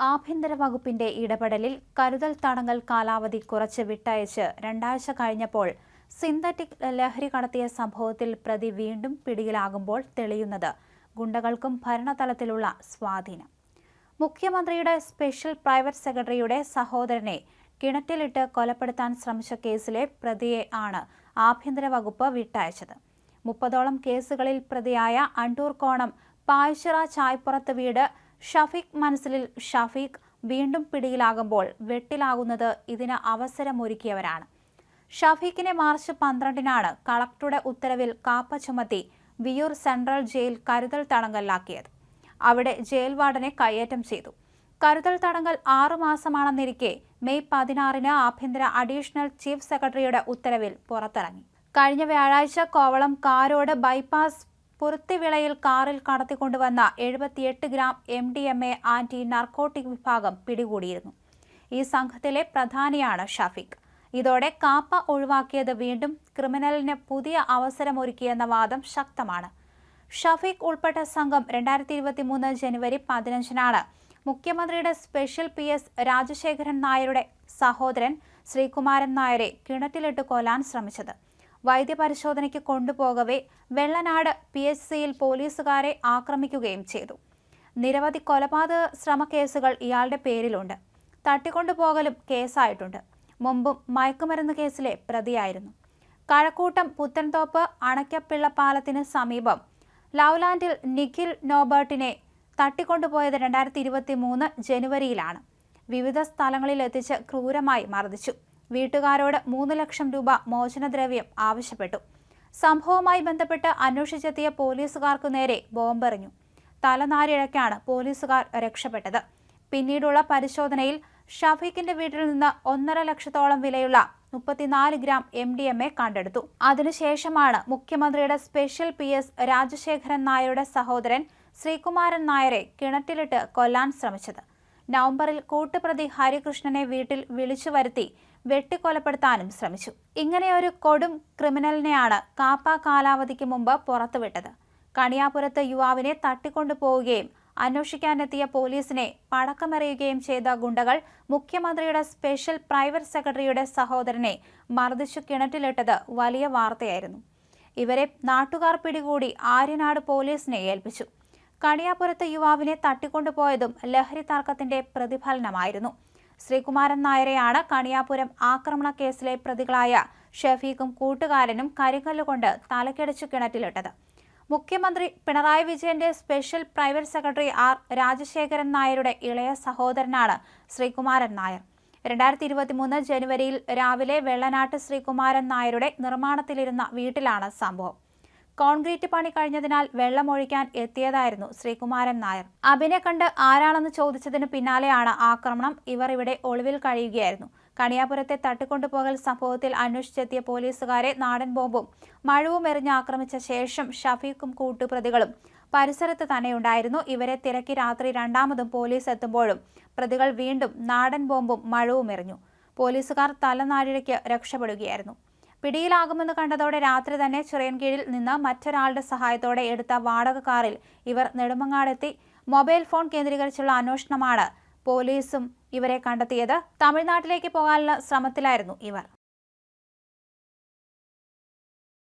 ആഭ്യന്തര വകുപ്പിന്റെ ഇടപെടലിൽ കരുതൽ തടങ്കൽ കാലാവധി കുറച്ച് വിട്ടയച്ച് രണ്ടാഴ്ച കഴിഞ്ഞപ്പോൾ സിന്തറ്റിക് ലഹരി കടത്തിയ സംഭവത്തിൽ പ്രതി വീണ്ടും പിടിയിലാകുമ്പോൾ തെളിയുന്നത് ഗുണ്ടകൾക്കും ഭരണതലത്തിലുള്ള സ്വാധീനം. മുഖ്യമന്ത്രിയുടെ സ്പെഷ്യൽ പ്രൈവറ്റ് സെക്രട്ടറിയുടെ സഹോദരനെ കിണറ്റിലിട്ട് കൊലപ്പെടുത്താൻ ശ്രമിച്ച കേസിലെ പ്രതിയെ ആണ് ആഭ്യന്തര വകുപ്പ് വിട്ടയച്ചത്. മുപ്പതോളം കേസുകളിൽ പ്രതിയായ അണ്ടൂർ കോണം പായ്ച്ചിറ ചായ്പ്പുറത്ത് വീട് ഷഫീഖ് മനസ്സിലിൽ ഷഫീഖ് വീണ്ടും പിടിയിലാകുമ്പോൾ വെട്ടിലാകുന്നത് ഇതിന് അവസരമൊരുക്കിയവരാണ്. ഷഫീഖിനെ മാർച്ച് പന്ത്രണ്ടിനാണ് കളക്ടറുടെ ഉത്തരവിൽ കാപ്പ ചുമത്തി വിയൂർ സെൻട്രൽ ജയിൽ കരുതൽ തടങ്കലിലാക്കിയത്. അവിടെ ജയിൽ വാർഡനെ കയ്യേറ്റം ചെയ്തു. കരുതൽ തടങ്കൽ ആറു മാസമാണെന്നിരിക്കെ മെയ് പതിനാറിന് ആഭ്യന്തര അഡീഷണൽ ചീഫ് സെക്രട്ടറിയുടെ ഉത്തരവിൽ പുറത്തിറങ്ങി. കഴിഞ്ഞ വ്യാഴാഴ്ച കോവളം കാരോട് ബൈപ്പാസ് പുറത്തിവിളയിൽ കാറിൽ കടത്തിക്കൊണ്ടുവന്ന എഴുപത്തിയെട്ട് gram M D M A anti narcotic വിഭാഗം പിടികൂടിയിരുന്നു. ഈ സംഘത്തിലെ പ്രധാനിയാണ് ഷഫീഖ്. ഇതോടെ കാപ്പ ഒഴിവാക്കിയത് വീണ്ടും ക്രിമിനലിന് പുതിയ അവസരമൊരുക്കിയെന്ന വാദം ശക്തമാണ്. ഷഫീഖ് ഉൾപ്പെട്ട സംഘം രണ്ടായിരത്തി ഇരുപത്തി മൂന്ന് ജനുവരി പതിനഞ്ചിനാണ് മുഖ്യമന്ത്രിയുടെ സ്പെഷ്യൽ പി എസ് രാജശേഖരൻ നായരുടെ സഹോദരൻ ശ്രീകുമാരൻ നായരെ കിണറ്റിലിട്ട് കൊല്ലാൻ ശ്രമിച്ചത്. വൈദ്യപരിശോധനയ്ക്ക് കൊണ്ടുപോകവേ വെള്ളനാട് പി എച്ച് സിയിൽ പോലീസുകാരെ ആക്രമിക്കുകയും ചെയ്തു. നിരവധി കൊലപാതക ശ്രമക്കേസുകൾ ഇയാളുടെ പേരിലുണ്ട്. തട്ടിക്കൊണ്ടുപോകലും കേസായിട്ടുണ്ട്. മുമ്പും മയക്കുമരുന്ന് കേസിലെ പ്രതിയായിരുന്നു. കഴക്കൂട്ടം പുത്തൻതോപ്പ് അണയ്ക്കപ്പിള്ളപ്പാലത്തിന് സമീപം ലൗലാൻഡിൽ നിഖിൽ നോബർട്ടിനെ തട്ടിക്കൊണ്ടുപോയത് രണ്ടായിരത്തി ഇരുപത്തി മൂന്ന് ജനുവരിയിലാണ്. വിവിധ സ്ഥലങ്ങളിൽ എത്തിച്ച് ക്രൂരമായി മർദ്ദിച്ചു. വീട്ടുകാരോട് മൂന്ന് ലക്ഷം രൂപ മോചനദ്രവ്യം ആവശ്യപ്പെട്ടു. സംഭവവുമായി ബന്ധപ്പെട്ട് അന്വേഷിച്ചെത്തിയ പോലീസുകാർക്കു നേരെ ബോംബെറിഞ്ഞു. തലനാരിഴക്കാണ് പോലീസുകാർ രക്ഷപ്പെട്ടത്. പിന്നീടുള്ള പരിശോധനയിൽ ഷഫീഖിന്റെ വീട്ടിൽ നിന്ന് ഒന്നര ലക്ഷത്തോളം വിലയുള്ള മുപ്പത്തിനാല് gram M D M A കണ്ടെടുത്തു. അതിനുശേഷമാണ് മുഖ്യമന്ത്രിയുടെ സ്പെഷ്യൽ പി എസ് രാജശേഖരൻ നായരുടെ സഹോദരൻ ശ്രീകുമാരൻ നായരെ കിണറ്റിലിട്ട് കൊല്ലാൻ ശ്രമിച്ചത്. നവംബറിൽ കൂട്ടുപ്രതി ഹരികൃഷ്ണനെ വീട്ടിൽ വിളിച്ചു വരുത്തി വെട്ടിക്കൊലപ്പെടുത്താനും ശ്രമിച്ചു. ഇങ്ങനെയൊരു കൊടും ക്രിമിനലിനെയാണ് കാപ്പ കാലാവധിക്ക് മുമ്പ് പുറത്തുവിട്ടത്. കണിയാപുരത്ത് യുവാവിനെ തട്ടിക്കൊണ്ടുപോവുകയും അന്വേഷിക്കാനെത്തിയ പോലീസിനെ പടക്കമെറിയുകയും ചെയ്ത ഗുണ്ടകൾ മുഖ്യമന്ത്രിയുടെ സ്പെഷ്യൽ പ്രൈവറ്റ് സെക്രട്ടറിയുടെ സഹോദരനെ മർദ്ദിച്ചു കിണറ്റിലിട്ടത് വലിയ വാർത്തയായിരുന്നു. ഇവരെ നാട്ടുകാർ പിടികൂടി ആര്യനാട് പോലീസിനെ ഏൽപ്പിച്ചു. കണിയാപുരത്ത് യുവാവിനെ തട്ടിക്കൊണ്ടുപോയതും ലഹരി തർക്കത്തിന്റെ പ്രതിഫലനമായിരുന്നു. ശ്രീകുമാരൻ നായരെയാണ് കണിയാപുരം ആക്രമണ കേസിലെ പ്രതികളായ ഷഫീഖും കൂട്ടുകാരനും കരിങ്കല്ലുകൊണ്ട് തലക്കടിച്ചു കിണറ്റിലിട്ടത്. മുഖ്യമന്ത്രി പിണറായി വിജയന്റെ special private secretary R Rajasekharan നായരുടെ ഇളയ സഹോദരനാണ് ശ്രീകുമാരൻ നായർ. രണ്ടായിരത്തി ഇരുപത്തി മൂന്ന് ജനുവരിയിൽ രാവിലെ വെള്ളനാട്ട് ശ്രീകുമാരൻ നായരുടെ നിർമ്മാണത്തിലിരുന്ന വീട്ടിലാണ് സംഭവം. കോൺക്രീറ്റ് പണി കഴിഞ്ഞതിനാൽ വെള്ളമൊഴിക്കാൻ എത്തിയതായിരുന്നു ശ്രീകുമാരൻ നായർ. അബിനെ കണ്ട് ആരാണെന്ന് ചോദിച്ചതിന് പിന്നാലെയാണ് ആക്രമണം. ഇവർ ഇവിടെ ഒളിവിൽ കഴിയുകയായിരുന്നു. കണിയാപുരത്തെ തട്ടിക്കൊണ്ടുപോകൽ സംഭവത്തിൽ അന്വേഷിച്ചെത്തിയ പോലീസുകാരെ നാടൻ ബോംബും മഴവും എറിഞ്ഞ് ആക്രമിച്ച ശേഷം ഷഫീഖും കൂട്ടുപ്രതികളും പരിസരത്ത് തന്നെയുണ്ടായിരുന്നു. ഇവരെ തിരക്കി രാത്രി രണ്ടാമതും പോലീസ് എത്തുമ്പോഴും പ്രതികൾ വീണ്ടും നാടൻ ബോംബും മഴവും എറിഞ്ഞു. പോലീസുകാർ തലനാരിഴയ്ക്ക് രക്ഷപ്പെടുകയായിരുന്നു. പിടിയിലാകുമെന്ന് കണ്ടതോടെ രാത്രി തന്നെ ചിറയൻകീഴിൽ നിന്ന് മറ്റൊരാളുടെ സഹായത്തോടെ എടുത്ത വാടക കാറിൽ ഇവർ നെടുമങ്ങാടെത്തി. മൊബൈൽ ഫോൺ കേന്ദ്രീകരിച്ചുള്ള അന്വേഷണമാണ് പോലീസും ഇവരെ കണ്ടെത്തിയത്. തമിഴ്നാട്ടിലേക്ക് പോകാനുള്ള ശ്രമത്തിലായിരുന്നു ഇവർ.